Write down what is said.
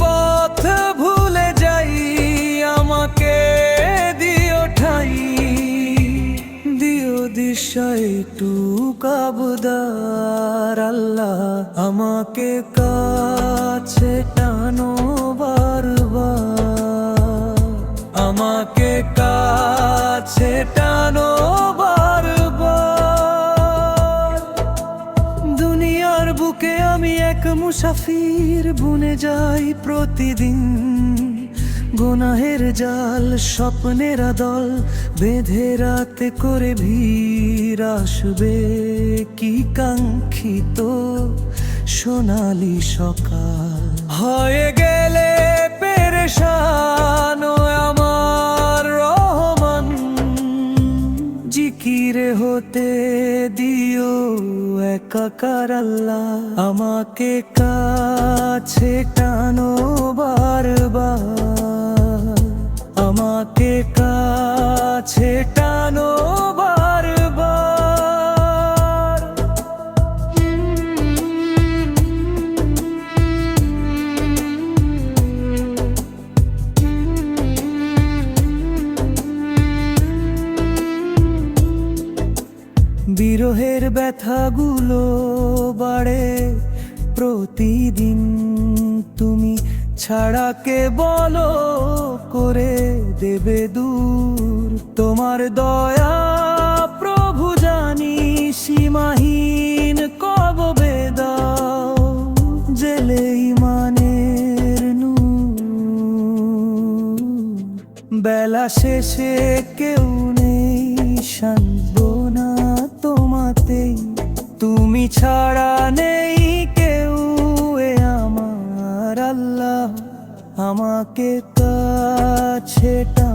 পথ ভুলে যাই, আমাকে দিও ঠাই। দিও দিশাই টু কাবুদার আল্লাহ আমাকে কাছে টানো বারবার। আমাকে এক মুসাফির বুনে যাই প্রতিদিন। গোনাহের জাল, স্বপ্নের দল বেঁধে রাতে করে ভিড় আসবে কি কাঙ্ক্ষিত সোনালি সকাল? হয়ে গেলে পেরেশান আমার রহমান। জিকিরে হতে দিও। একাকার আল্লাহ আমাকে কাছে টানো বারবার। বিরহের ব্যথাগুলো বাড়ে। প্রতিদিন তুমি ছাড়া কে বলো করে দেবে দূর। তোমার দয়া প্রভু জানি সীমাহীন কবে দাও। জেলে ইমানের নূর। বেলা শেষে কেউ নেই শানবো কাছে